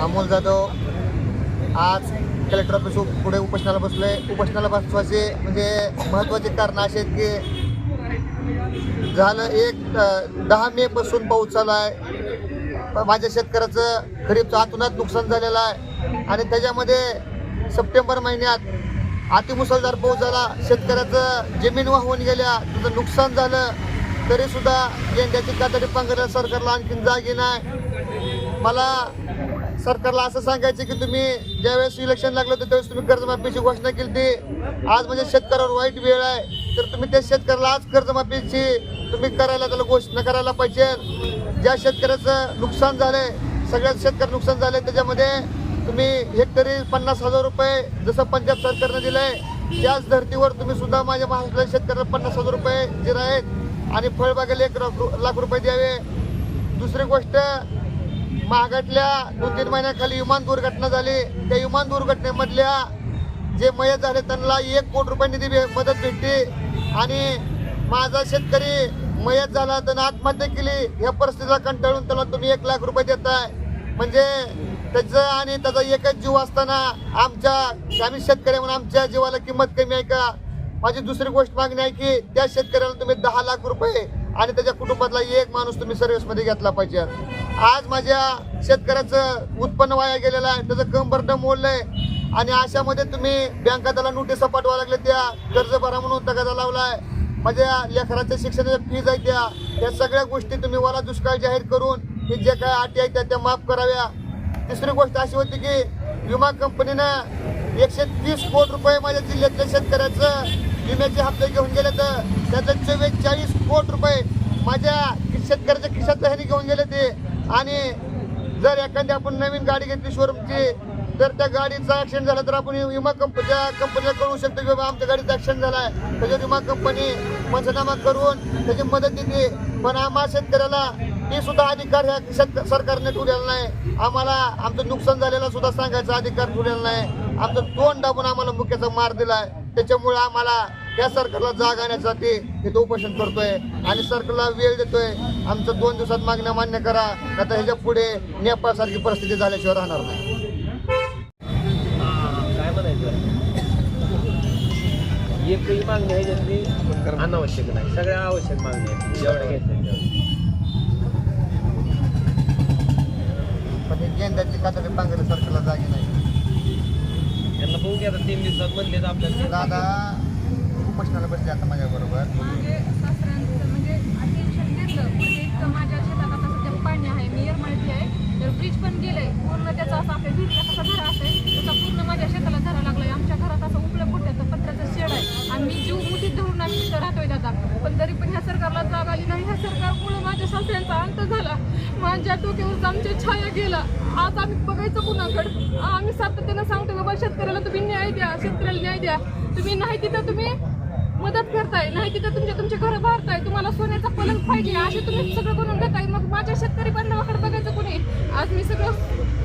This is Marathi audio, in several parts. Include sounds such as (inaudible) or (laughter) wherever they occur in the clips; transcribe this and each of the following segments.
अमोल जाधव. आज कलेक्टर ऑफिस पुढे उपोषणाला आहे उपोषणाला बसवायचे म्हणजे महत्त्वाचे कारण असे आहेत की झालं एक दहा मे पासून पाऊस चालू आहे. माझ्या शेतकऱ्याचं खरीपचं आतूनच नुकसान झालेलं आहे. आणि त्याच्यामध्ये सप्टेंबर महिन्यात अतिमुसळधार पाऊस झाला. शेतकऱ्याचं जमीन वाहून गेल्या. त्याचं नुकसान झालं. तरीसुद्धा गेंड्याची कातडी पांघरल्या सरकारला आणखीन जागी नाही. मला सरकारला असं सांगायचं की तुम्ही ज्यावेळेस इलेक्शन लागलं होतं त्यावेळेस तुम्ही कर्जमाफीची घोषणा केली आज म्हणजे शेतकऱ्यावर वाईट वेळ आहे. तर तुम्ही त्या शेतकऱ्याला आज कर्जमाफीची तुम्ही करायला त्याला घोषणा करायला पाहिजे. ज्या शेतकऱ्याचं नुकसान झालंय सगळ्यात शेतकरी नुकसान झालंय त्याच्यामध्ये तुम्ही हेक्टरी पन्नास हजार रुपये जसं पंजाब सरकारनं दिलंय त्याच धर्तीवर तुम्ही सुद्धा माझ्या महाराष्ट्रातल्या शेतकऱ्याला पन्नास हजार रुपये जे आहेत. आणि फळबागेला एक लाख लाख रुपये द्यावे. दुसरी गोष्ट मागातल्या दोन तीन महिन्याखाली विमान दुर्घटना झाली. त्या विमान दुर्घटनेमधल्या जे मयत झाले त्यांना एक कोटी रुपये निधी मदत भेटते आणि माझा शेतकरी मयत झाला त्यानं आत्महत्या केली. या परिस्थितीला कंटाळून त्याला तुम्ही एक लाख रुपये देताय म्हणजे त्याचं आणि त्याचा एकच जीव असताना आमच्या आम्ही शेतकरी म्हणून आमच्या जीवाला किंमत कमी आहे का? माझी दुसरी गोष्ट मागणी आहे की त्या शेतकऱ्याला तुम्ही दहा लाख रुपये आणि त्याच्या कुटुंबातला एक माणूस तुम्ही सर्व्हिसमध्ये घेतला पाहिजे. आज माझ्या शेतकऱ्याचं उत्पन्न वाया गेलेलं आहे. त्याचं कंबरडं मोडलंय. आणि अशामध्ये तुम्ही बँका त्याला नोटीस पाठवा लागले त्या कर्ज भरा म्हणून तगादा लावलाय. माझ्या लेकराच्या शिक्षणाच्या फीज आहे त्या. या सगळ्या गोष्टी तुम्ही मला दुष्काळ जाहीर करून हे जे काय अटी आहेत त्या त्या माफ कराव्या. तिसरी गोष्ट अशी होती की विमा कंपनीनं एकशे तीस कोटी रुपये माझ्या जिल्ह्यातल्या शेतकऱ्याचं विम्याचे हप्ते घेऊन गेले तर त्याचं चव्वेचाळीस कोटी रुपये माझ्या कि- शेतकऱ्याच्या खिशात ह्याने घेऊन गेले ते. आणि जर एखादी आपण नवीन गाडी घेतली शोरूमची तर त्या गाडीचा ऍक्सिडेंट झाला तर आपण विमा कंपनीच्या कंपनीला कळवू शकतो की बाबा आमच्या गाडीचा ऍक्सिडेंट झाला आहे. त्याच्यावर विमा कंपनी पंचनामा करून त्याची मदत देते. पण आम्हा शेतकऱ्याला ते सुद्धा अधिकार ह्या शेत सरकारने ठेवलेला नाही. आम्हाला आमचं नुकसान झालेला सुद्धा सांगायचा अधिकार ठेवलेला नाही. आमचं तोंड दाबून आम्हाला मुख्याचा मार दिला आहे त्याच्यामुळे आम्हाला या सरकारला जाग आणण्यासाठी इथं उपोषण करतोय. आणि सरकारला वेळ देतोय. आमचं दोन दिवसात मागण्या मान्य करा. आता ह्याच्या पुढे नेपाळ सारखी परिस्थिती झाल्याशिवाय राहणार नाही. काय म्हणायचं? एकही मागणी आहे ज्यांनी अनावश्यक नाही. सगळ्या आवश्यक मागण्या आहेत. जेवढ्या तेवढ्या. पण गेंद्याची कातडी पांघरे सरकारला जागी नाही. त्यांना बघू की आता तीन दिवसात म्हणले आपल्याला. दादा उपोषणाला बसले आता माझ्या माझे सासऱ्यांचं म्हणजे टेन्शन घेतलं. म्हणजे इतकं माझ्या शेतात आता पाणी आहे मी येरमाळ्यातली आहे. तर ब्रिज पण गेलंय. पूर्ण त्याचा असं आपल्या विहिरीला कसा झरा असेल तसा पूर्ण माझ्या शेताला झरा लागलाय. आमच्या घरात असं उपलं फुट्याचं पत्र्याचं शेड आहे. आणि मी जीव मुठीत धरून आम्ही तिथं राहतोय दादा. पण तरी पण ह्या सरकारला जाग आली नाही. ह्या सरकारमुळे माझ्या सासऱ्यांचा अंत झाला. माझ्या डोक्यावर आमच्या छाया गेला. आज आम्ही बघायचं कुणाकडे? आम्ही सातत्यानं सांगतो बाबा शेतकऱ्याला तुम्ही न्याय द्या. शेतकऱ्याला न्याय द्या. तुम्ही नाही तिथं तुम्ही मदत करताय नाही तिथं तुमच्या तुमचे घर भरताय तुम्हाला सोन्याचा पलंग पाहिजे असे तुम्ही सगळं बनवून घेताय मग माझ्या शेतकरी बांधवाकडे बघायचं कोणी आज मी सगळं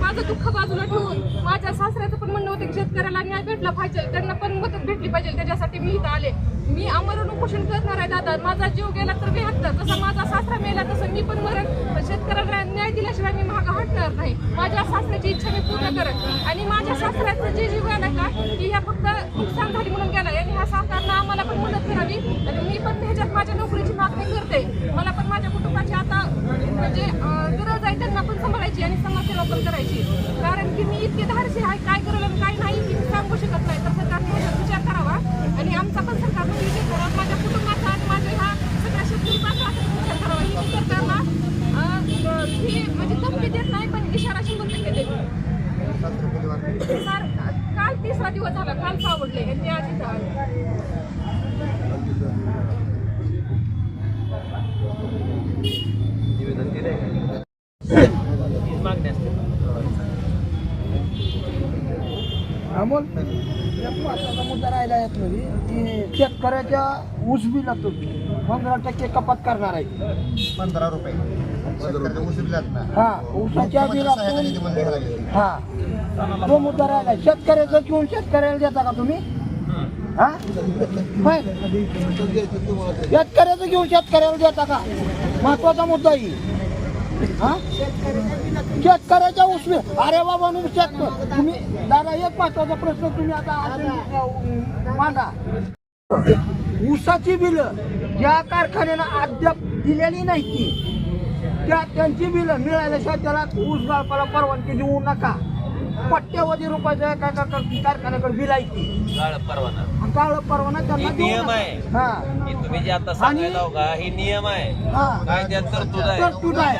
माझं दुःख बाजूला ठेवून माझ्या सासऱ्याचं पण म्हणणं होतं की शेतकऱ्याला न्याय भेटला पाहिजे त्यांना पण मदत भेटली पाहिजे त्याच्यासाठी मी इथं आले. मी आमरण उपोषण करणार आहे दादा. माझा जीव गेला तर बेहत्तर जसा माझा सासरा मेला तसं मी पण मरण शेतकऱ्या शेतकऱ्याला न्याय दिल्याशिवाय मी मागं हटणार नाही. माझ्या सासऱ्याची इच्छा मी पूर्ण करत. आणि माझ्या सासऱ्याचं जे जीव आहे का की ह्या फक्त नुकसान झाली म्हणून गेला. आणि ह्या सासऱ्यांना आम्हाला पण मदत करावी. आणि मी पण ह्याच्यात माझ्या नोकरीची मागणी करते. मला पण माझ्या कुटुंबाची आता म्हणजे गरज आहे त्यांना पण सांभाळायची आणि समाजसेवा पण करायची कारण की मी इतके धाडसी आहे काय करेल आणि काय नाही की मी सांगू शकत नाही तर सरकारने ह्याच्यात विचार करावा आणि आमचा पण सरकारने विचार करावा माझ्या कुटुंबाचा आणि माझ्या ह्या सगळ्या शेतकरी बांधवाचा पण विचार करावा ही मी सरकारला अं, ही म्हणजे धमकी देत नाही पण इशारा शंभर टक्के देते सासरे कधी वारले? सर काल तिसरा दिवस झाला काल सावडले आणि ते आज इथं आले निवेदन दिलंय का हीच मागणी असते एक महत्त्वाचा मुद्दा राहिला यातमध्ये की शेतकऱ्याच्या ऊस बिलात पंधरा टक्के कपात करणार आहे. पंधरा रुपये. शेतकऱ्याच्या उशिरल्यात ना? हा ऊसाच्या मुख्यमंत्री बिलातून. हा. तो मुद्दा राहिला. शेतकऱ्याचं घेऊन शेतकऱ्याला देता का तुम्ही? हा? होय. (laughs) शेतकऱ्याचं घेऊन शेतकऱ्याला देता का? महत्त्वाचा मुद्दा हा. शेतकऱ्याच्या उसवी. अरे बाबा नु शेतकरी तुम्ही दादा एक महत्त्वाचा प्रश्न तुम्ही आता मांडा. ऊसाची बिलं ज्या कारखान्यानं अद्याप दिलेली नाही ती त्या त्यांची बिलं मिळाल्याशिवाय त्याला ऊस गाळपाला परवानगी देऊ नका. पट्ट्यावधी रुपयाच्या एका एका कार- कारखान्याकडे बिल आहे ती काळ परवाना. काळ परवाना त्यांना हे देऊ नियम नका. आहे. हा. हे तुम्ही जे आता सांगायला हो का हे नियम आहे. हा. कायद्यात तरतूद आहे. तरतूद आहे.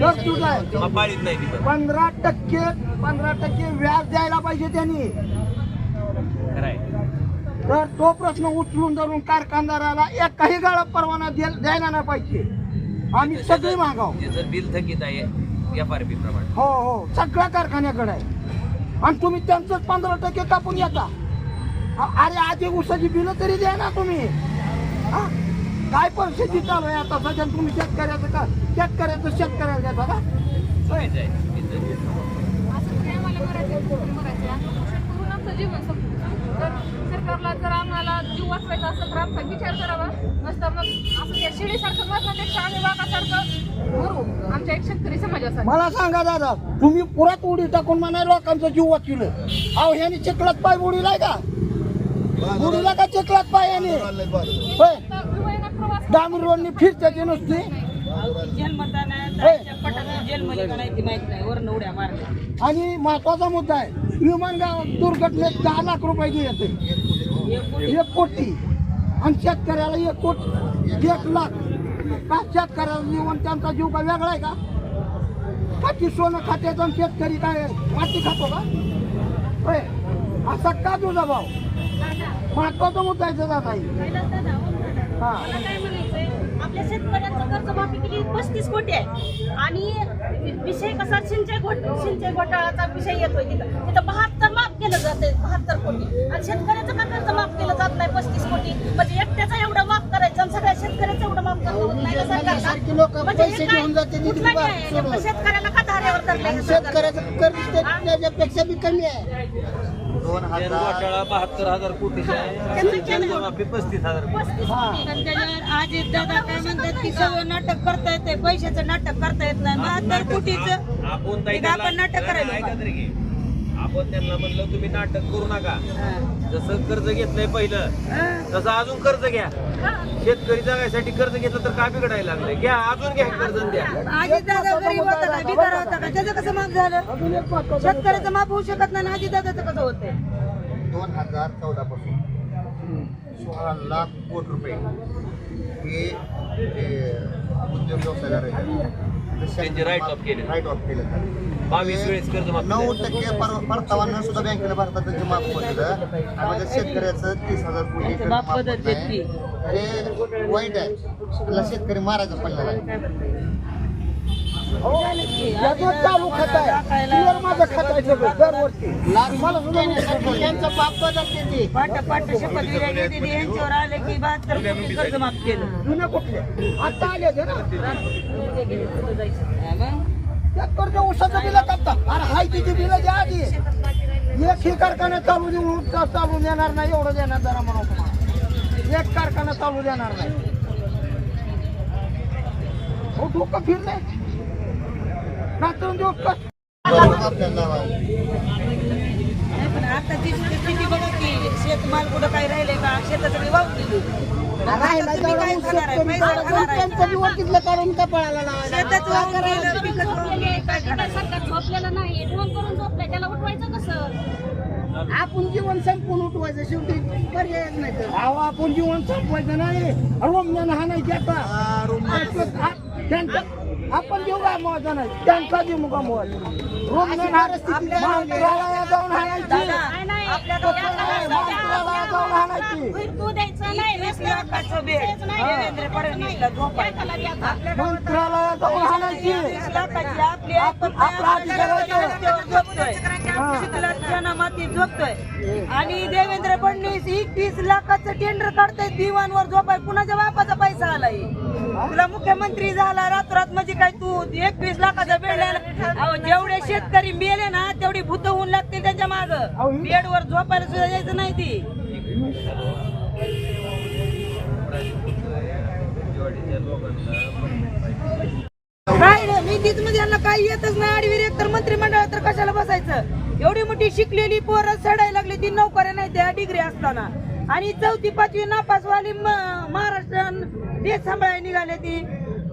तरतूद आहे. मग पाळीत नाही पंधरा टक्के पंधरा टक्के व्याज द्यायला पाहिजे त्यांनी. खरं आहे तर तो प्रश्न उचलून धरून कारखानदाराला एकही गाळा परवाना द्या- द्यायला नाही पाहिजे. आम्ही सगळी मागाव त्याचं बिल थकीत आहे एफ आर पी प्रमाणे. हो हो. सगळ्या कारखान्याकडे आहे. आणि तुम्ही त्यांचं पंधरा टक्के कापून येता अ- अरे आधी उसाची बिलं तरी द्या ना तुम्ही हा? काय परिस्थिती चालू आहे आता सध्या तुम्ही शेतकऱ्याचं का शेतकऱ्याचं शेतकऱ्याला देता का. असं आम्हाला आम्ही आमचं जीवन संपू तर सरकारला जर आम्हाला जीव वाचवायचा असेल तर आमचा विचार करावा. नसतं मग असं त्या शिडीसारखं मरण्यापेक्षा आम्ही वाघासारखं मरू आमच्या एक शेतकरी समाजासाठी. मला सांगा दादा तुम्ही पुरात उडी टाकून म्हणा लोकांचं जीव वाचविलं. अहो ह्यानी चिखलात पाय बुडीलाय का? बुडीला का चिखलात पाय याने होय. तर विवयनात प्रवास रोडनी फिरते नुसती. ती माहीत नाही. वरून उड्या मारल्या. आणि महत्त्वाचा मुद्दा आहे विमानगाव दुर्घटनेत दहा लाख रुपये येते. एक कोटी. आणि शेतकऱ्याला एक कोटी. एक लाख. का शेतकऱ्याला जीवन त्यांचा जीव का वेगळा आहे का? खाती सोनं खात्याचा आणि शेतकरी काय माती खातो का? होय. असा का तुझा भाव? महत्त्वाचा मुद्दा आहे. नाही हा आपल्या शेतकऱ्यांचं किती पस्तीस कोटी आहे. आणि विषय कसा सिंचय घोट सिंचय घोटाळ्याचा विषय येतोय तिथं तिथं बहात्तर माफ केलं जाते बहात्तर कोटी आणि शेतकऱ्याचं का कर्ज माफ केलं जात नाही पस्तीस कोटी म्हणजे एकट्याचं एवढं माफ करायचं आणि सगळ्या शेतकऱ्याचं एवढं माफ करणं होत नाही सरकारला? म्हणजे हे काय? कुठलं न्याय आहे? शेतकऱ्याला का धाऱ्यावर सरकार? शेतकऱ्याचं कर्ज त्याच्यापेक्षा बी कमी आहे दोन हजार घोटाळा बहात्तर हजार कोटीचा आहे कर्जमाफी पस्तीस हजार कोटी हा. त्याच्यावर अजित दादा काय म्हणतात की सगळं नाटक करता येते पैशाचं नाटक करता येत नाही बहात्तर कोटीचं आपण ताई आपण नाटक करायला ऐका. तरी की. आपण त्यांना म्हणलं तुम्ही नाटक करू नका. जसं कर्ज घेतलंय पहिलं तसं अजून कर्ज घ्या. शेतकरी जगायसाठी कर्ज घेतलं तर काय बिघडायला लागलंय? घ्या अजून घ्या कर्ज द्या. अजित दादा गरीब होता का बिकार होता का? त्याचं कसं माफ झालं? शेतकऱ्याचं माफ होऊ शकत नाही दादाचं कसं होतंय? दोन हजार चौदा पासून सोळा लाख कोटी रुपये हे उद्योग व्यवसायाला write off केले. राईट ऑफ केले. बावीस वेळेस कर्ज माफ नऊ टक्के पर- परतावा सुद्धा बँकेला भारतात त्यांचे माफ आणि म्हणजे शेतकऱ्याचं तीस हजार कोटी कर्ज माफ होत नाही. हे वाईट आहे. त्याला शेतकरी मारायचा पडलेला आहे. त्याचं चालू खात आहे. क्लिअर माझं खात आहे सगळं दरवर्षी. मला सुद्धा त्यांचं बाप बदलते ते पाट पाट शपथ विरागी दिली यांच्यावर आले की बहात्तर कोटी कर्ज माफ केलं. जुने कुठले? आता आले ते ना? हा मग? कर्ज उसाचं बिल कापता अरे हाय तिची बिलं द्या आधी. एक ही कारखाना चालू देऊ चालू देणार नाही एवढं देणार जरा म्हणून तुम्हाला. एक कारखाना चालू देणार नाही. हो डोकं फिरले रात्र दिवस कष्ट आपल्याला नाही पण आता ती स्थिती बघा की शेतमाल कुठं काही राहिले का? शेताचं बी वाहून दिली आता तुम्ही काय खाणार आहे? पैसा खाणार आहे? त्यांचं जीवन तिथलं काढून कपाळाला लावायला शेताचं वाहून गेलं, पिकच झोपलेलं नाही ड्रोन करून त्याला उठवायचं कसं? आपण जीवन संपून उठवायचं. शेवटी पर्याय नाही तर. अहो आपण जीवन संपवायचं नाही रोमण्यानं हा नाही. आ- त्यांचा आपण जीव गमवायचा नाही. त्यांचा जीव गमवायचा. रोमण्यानं हा मंत्रालयात जाऊन आपल्या मंत्रालयात जाऊन द्यायचं नाही वीस लाखाचं बिल देवेंद्र फडणवीसला झोपायचं. आपल्या गावात मंत्रालयात जाऊन हाणायची वीस लाखाची आपली आपण- आपला अधिकार आहे तो. रस्त्यावर झोपतोय आणि देवेंद्र फडणवीस एकवीस लाखाचं टेंडर काढताय दिवाणवर झोपाय कुणाच्या बापाचा पैसा आलाय तुला मुख्यमंत्री झाला रात्रात म्हणजे काय तू एकवीस लाखाचा बेड अहो जेवढे शेतकरी मेले ना तेवढी भूत होऊन लागतील त्याच्या माग बेडवर झोपायला सुद्धा यायचं नाही ती नाही मी तीच मध्ये यांना काही येतच नाही. आडवीर एक तर मंत्रिमंडळात तर कशाला बसायचं? एवढी मोठी शिकलेली पोरं सडायला लागली ती नोकऱ्या नाही त्या डिग्री असताना. आणि चौथी पाचवी नापासवाली म- महाराष्ट्र देश सांभाळायला निघाले ती.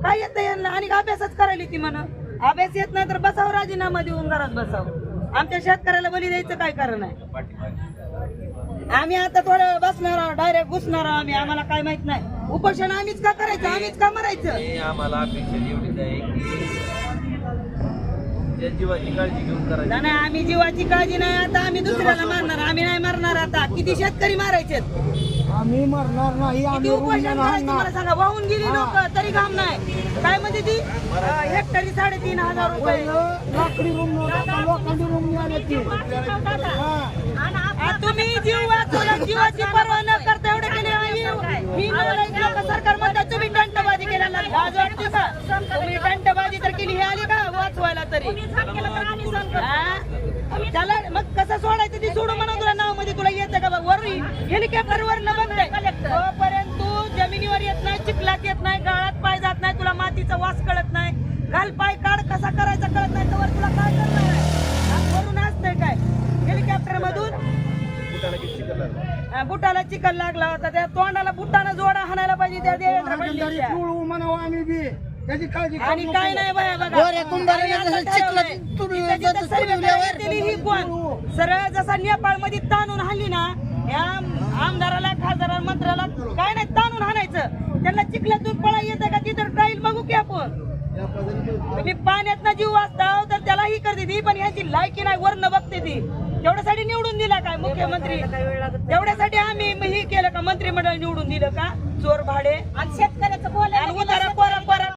काय येतं यांना? आणि अभ्यासच करायला ती म्हण. अभ्यास येत नाही तर बसावं राजीनामा देऊन घरात बसावं. आमच्या शेतकऱ्याला बली द्यायचं काय कारण आहे? आम्ही आता थोडं बसणार आहोत डायरेक्ट घुसणार आहोत आम्ही आम्हाला काय माहीत नाही. उपोषण आम्हीच का करायचं आम्हीच का मरायचं? आणि आम्हाला अपेक्षा एवढीच आहे की त्या जीवाची काळजी घेऊन करायची. नाही आम्ही जीवाची काळजी नाही आता आम्ही दुसऱ्याला मारणार. आम्ही नाही मारणार आता. किती शेतकरी मारायचे आम्ही मरणार नाही आम्ही उपोषण करायचं मला सांगा? वाहून गेली लोक तरी काम नाही. काय म्हणते ती? अं, हेक्टरी साडेतीन हजार रुपये. पहिलं लाकडी रूम नव्हता लोखंडी रूम मिळाले ती हा. आ, तुम्ही जीव वाचवला जीवाची पर्वा न करता एवढे केले आणि ही नालायक लोक सरकार म्हणतात तुम्ही टंटबाजी केला लाज वाटते का तुम्ही टंटबाजी तर केली हे आली का वाचवायला तरी? त्याला मग कसं सोडायचं ती सोडू म्हणा तुला? नावमध्ये तुला येतं का बघ वर हेलिकॉप्टर वर न बघताय. तोपर्यंत तू जमिनीवर येत नाही चिखलात येत नाही गाळात पाय जात नाही तुला मातीचा वास कळत नाही. घाल पाय बुटाला चिकन लागला होता त्या तोंडाला बुटानं जोडा हाणायला पाहिजे त्या देवेंद्र राजनदारी फडणवीसच्या. पिवळू म्हणावं आम्ही बी. त्याची काळजी करू आणि. काय नाही बाया बघा. आणि आता ठरवलंय. जिथं दिली ही कोण? सरळ जसा नेपाळमध्ये ताणून हाणली ना या आमदाराला खासदाराला मंत्र्याला काय नाही ताणून हाणायचं. त्यांना चिखल्यातून पळा येतं का तिथं? ट्राईल बघू की आपण. तुम्ही पाण्यात ना जीव वाचता तर त्यालाही करते ती पण ह्याची लायकी नाही वर्ण बघते ती. तेवढ्यासाठी निवडून दिला काय मुख्यमंत्री? तेवढ्यासाठी आम्ही हे केलं का मंत्रिमंडळ निवडून दिलं का? चोर भाडे आणि शेतकऱ्याचं बोल आणि उतारा पोरा